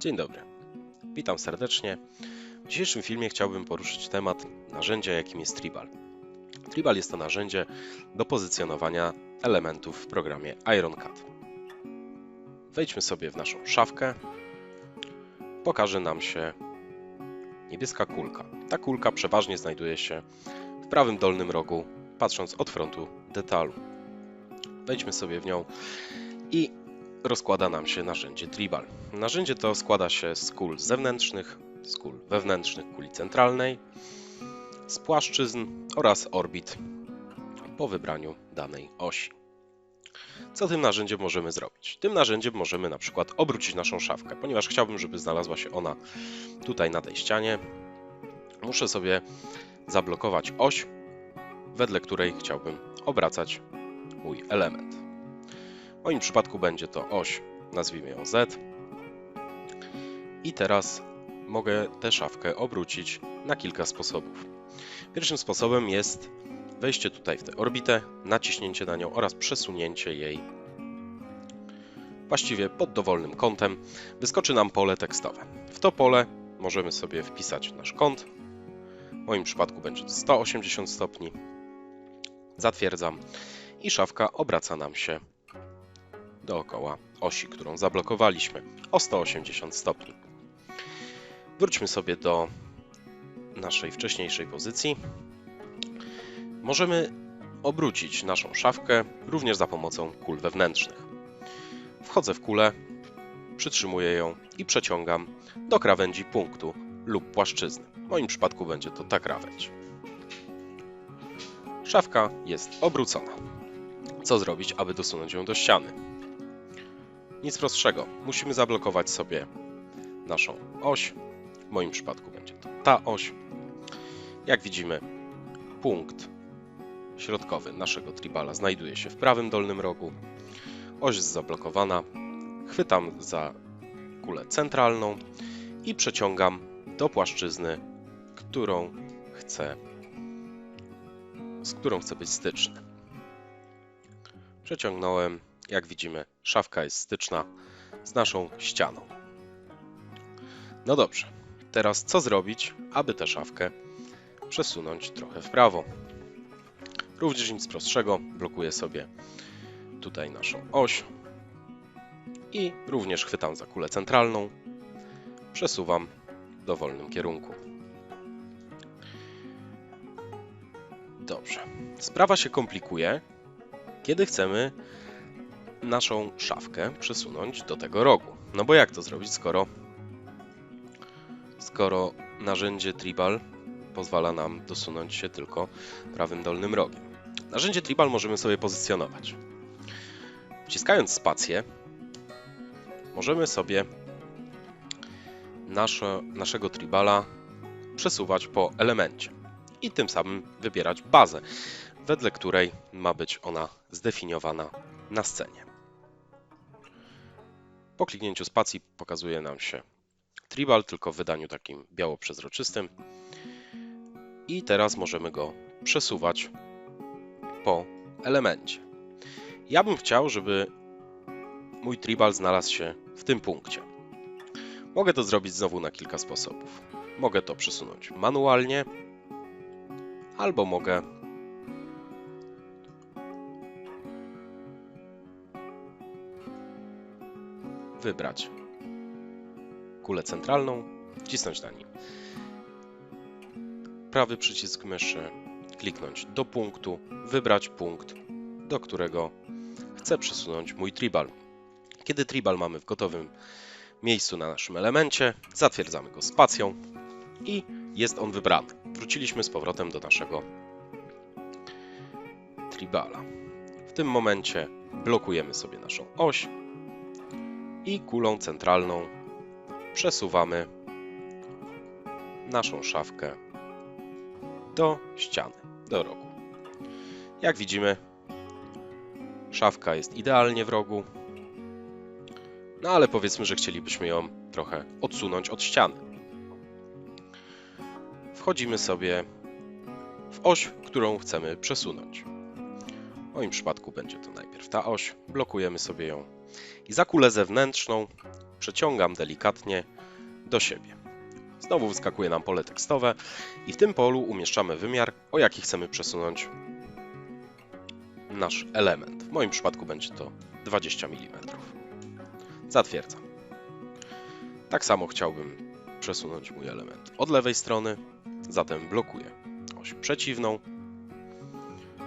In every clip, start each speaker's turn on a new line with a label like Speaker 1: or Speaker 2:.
Speaker 1: Dzień dobry. Witam serdecznie. W dzisiejszym filmie chciałbym poruszyć temat narzędzia, jakim jest Tribal. Tribal jest to narzędzie do pozycjonowania elementów w programie IronCAD. Wejdźmy sobie w naszą szafkę. Pokaże nam się niebieska kulka. Ta kulka przeważnie znajduje się w prawym dolnym rogu, patrząc od frontu detalu. Wejdźmy sobie w nią i rozkłada nam się narzędzie Tribal. Narzędzie to składa się z kul zewnętrznych, z kul wewnętrznych kuli centralnej, z płaszczyzn oraz orbit po wybraniu danej osi. Co tym narzędziem możemy zrobić? Tym narzędziem możemy na przykład obrócić naszą szafkę, ponieważ chciałbym, żeby znalazła się ona tutaj na tej ścianie. Muszę sobie zablokować oś, wedle której chciałbym obracać mój element. Moim przypadku będzie to oś, nazwijmy ją Z. I teraz mogę tę szafkę obrócić na kilka sposobów. Pierwszym sposobem jest wejście tutaj w tę orbitę, naciśnięcie na nią oraz przesunięcie jej właściwie pod dowolnym kątem. Wyskoczy nam pole tekstowe. W to pole możemy sobie wpisać nasz kąt. W moim przypadku będzie to 180 stopni. Zatwierdzam i szafka obraca nam się dookoła osi, którą zablokowaliśmy o 180 stopni. Wróćmy sobie do naszej wcześniejszej pozycji. Możemy obrócić naszą szafkę również za pomocą kul wewnętrznych. Wchodzę w kulę, przytrzymuję ją i przeciągam do krawędzi punktu lub płaszczyzny. W moim przypadku będzie to ta krawędź. Szafka jest obrócona. Co zrobić, aby dosunąć ją do ściany? Nic prostszego. Musimy zablokować sobie naszą oś. W moim przypadku będzie to ta oś. Jak widzimy, punkt środkowy naszego tribala znajduje się w prawym dolnym rogu. Oś jest zablokowana. Chwytam za kulę centralną i przeciągam do płaszczyzny, którą chcę, z którą chcę być styczny. Przeciągnąłem. Jak widzimy, szafka jest styczna z naszą ścianą. No dobrze, teraz co zrobić, aby tę szafkę przesunąć trochę w prawo? Również nic prostszego, blokuję sobie tutaj naszą oś i również chwytam za kulę centralną, przesuwam w dowolnym kierunku. Dobrze. Sprawa się komplikuje, kiedy chcemy naszą szafkę przesunąć do tego rogu. No bo jak to zrobić, skoro, skoro narzędzie Tribal pozwala nam dosunąć się tylko prawym dolnym rogiem. Narzędzie Tribal możemy sobie pozycjonować. Wciskając spację możemy sobie nasze, naszego Tribala przesuwać po elemencie i tym samym wybierać bazę, wedle której ma być ona zdefiniowana na scenie. Po kliknięciu spacji pokazuje nam się tribal, tylko w wydaniu takim biało-przezroczystym. I teraz możemy go przesuwać po elemencie. Ja bym chciał, żeby mój tribal znalazł się w tym punkcie. Mogę to zrobić znowu na kilka sposobów. Mogę to przesunąć manualnie, albo mogę wybrać kulę centralną, wcisnąć na nim prawy przycisk myszy, kliknąć do punktu, wybrać punkt, do którego chcę przesunąć mój tribal. Kiedy tribal mamy w gotowym miejscu na naszym elemencie, zatwierdzamy go spacją i jest on wybrany. Wróciliśmy z powrotem do naszego tribala. W tym momencie blokujemy sobie naszą oś i kulą centralną przesuwamy naszą szafkę do ściany, do rogu. Jak widzimy, szafka jest idealnie w rogu, no ale powiedzmy, że chcielibyśmy ją trochę odsunąć od ściany. Wchodzimy sobie w oś, którą chcemy przesunąć. Moim przypadku będzie to najpierw ta oś, blokujemy sobie ją i za kulę zewnętrzną przeciągam delikatnie do siebie. Znowu wyskakuje nam pole tekstowe i w tym polu umieszczamy wymiar, o jaki chcemy przesunąć nasz element. W moim przypadku będzie to 20 mm. Zatwierdzam. Tak samo chciałbym przesunąć mój element od lewej strony, zatem blokuję oś przeciwną,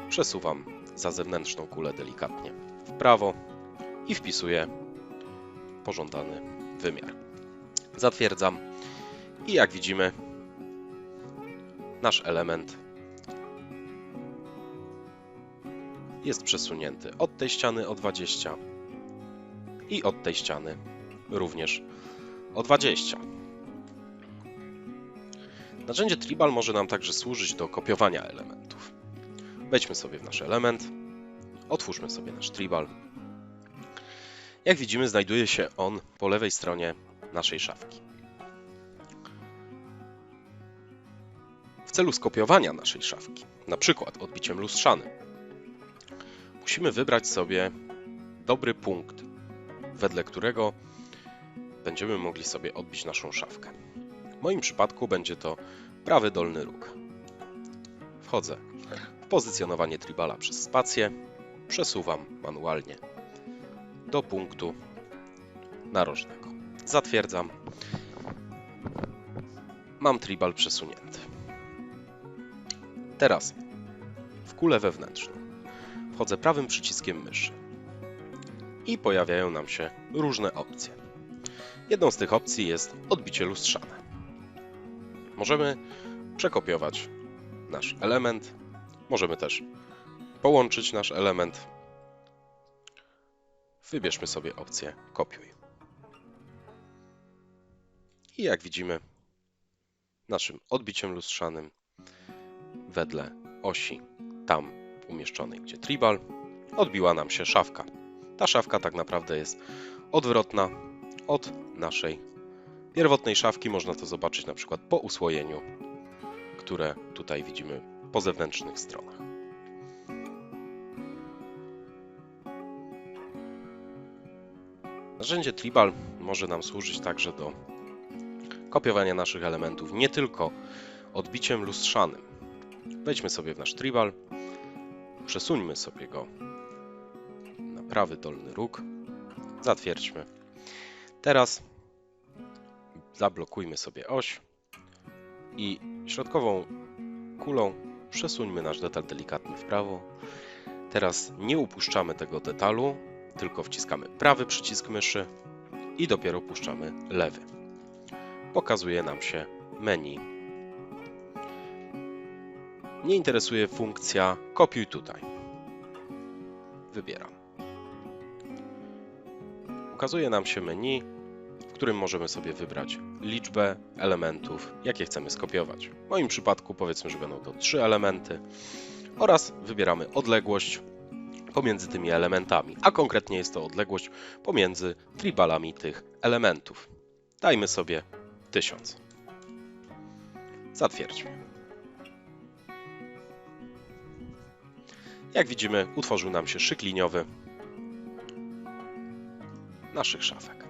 Speaker 1: przesuwam za zewnętrzną kulę delikatnie w prawo i wpisuję pożądany wymiar. Zatwierdzam i jak widzimy nasz element jest przesunięty od tej ściany o 20 i od tej ściany również o 20. Narzędzie Tribal może nam także służyć do kopiowania elementów. Wejdźmy sobie w nasz element, otwórzmy sobie nasz Tribal. Jak widzimy, znajduje się on po lewej stronie naszej szafki. W celu skopiowania naszej szafki, na przykład odbiciem lustrzanym, musimy wybrać sobie dobry punkt, wedle którego będziemy mogli sobie odbić naszą szafkę. W moim przypadku będzie to prawy dolny róg. Wchodzę pozycjonowanie tribala przez spację, przesuwam manualnie do punktu narożnego. Zatwierdzam. Mam tribal przesunięty. Teraz w kulę wewnętrzną wchodzę prawym przyciskiem myszy i pojawiają nam się różne opcje. Jedną z tych opcji jest odbicie lustrzane. Możemy przekopiować nasz element, możemy też połączyć nasz element. Wybierzmy sobie opcję kopiuj. I jak widzimy, naszym odbiciem lustrzanym wedle osi tam umieszczonej, gdzie tribal, odbiła nam się szafka. Ta szafka tak naprawdę jest odwrotna od naszej pierwotnej szafki. Można to zobaczyć na przykład po usłojeniu, które tutaj widzimy po zewnętrznych stronach. Narzędzie Tribal może nam służyć także do kopiowania naszych elementów nie tylko odbiciem lustrzanym. Wejdźmy sobie w nasz Tribal, przesuńmy sobie go na prawy dolny róg, zatwierdźmy. Teraz zablokujmy sobie oś i środkową kulą przesuńmy nasz detal delikatnie w prawo. Teraz nie upuszczamy tego detalu, tylko wciskamy prawy przycisk myszy i dopiero puszczamy lewy. Pokazuje nam się menu. Mnie interesuje funkcja kopiuj tutaj. Wybieram. Ukazuje nam się menu, którym możemy sobie wybrać liczbę elementów, jakie chcemy skopiować. W moim przypadku powiedzmy, że będą to trzy elementy oraz wybieramy odległość pomiędzy tymi elementami, a konkretnie jest to odległość pomiędzy tribalami tych elementów. Dajmy sobie 1000. Zatwierdźmy. Jak widzimy, utworzył nam się szyk liniowy naszych szafek.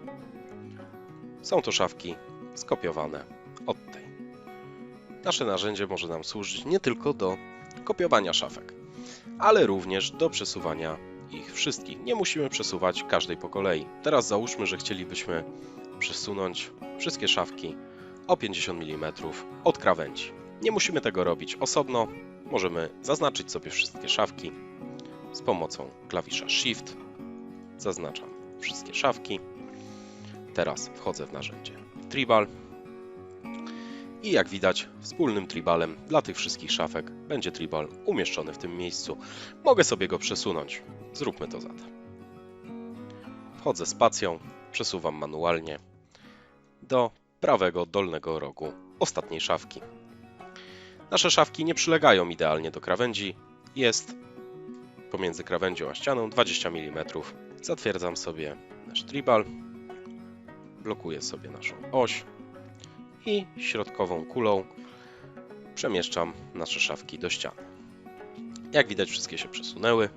Speaker 1: Są to szafki skopiowane od tej. Nasze narzędzie może nam służyć nie tylko do kopiowania szafek, ale również do przesuwania ich wszystkich. Nie musimy przesuwać każdej po kolei. Teraz załóżmy, że chcielibyśmy przesunąć wszystkie szafki o 50 mm od krawędzi. Nie musimy tego robić osobno. Możemy zaznaczyć sobie wszystkie szafki z pomocą klawisza Shift. Zaznaczam wszystkie szafki. Teraz wchodzę w narzędzie Tribal i jak widać wspólnym tribalem dla tych wszystkich szafek będzie tribal umieszczony w tym miejscu. Mogę sobie go przesunąć. Zróbmy to zatem. Wchodzę spacją, przesuwam manualnie do prawego dolnego rogu ostatniej szafki. Nasze szafki nie przylegają idealnie do krawędzi. Jest pomiędzy krawędzią a ścianą 20 mm. Zatwierdzam sobie nasz tribal, blokuję sobie naszą oś i środkową kulą przemieszczam nasze szafki do ściany. Jak widać wszystkie się przesunęły,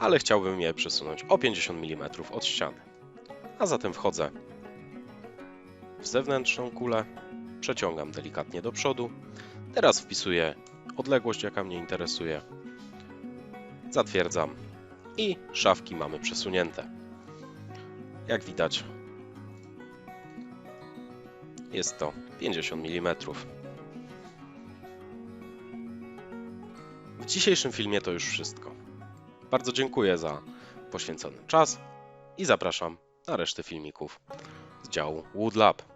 Speaker 1: ale chciałbym je przesunąć o 50 mm od ściany. A zatem wchodzę w zewnętrzną kulę, przeciągam delikatnie do przodu. Teraz wpisuję odległość, jaka mnie interesuje. Zatwierdzam i szafki mamy przesunięte. Jak widać, jest to 50 mm. W dzisiejszym filmie to już wszystko. Bardzo dziękuję za poświęcony czas i zapraszam na resztę filmików z działu Woodlab.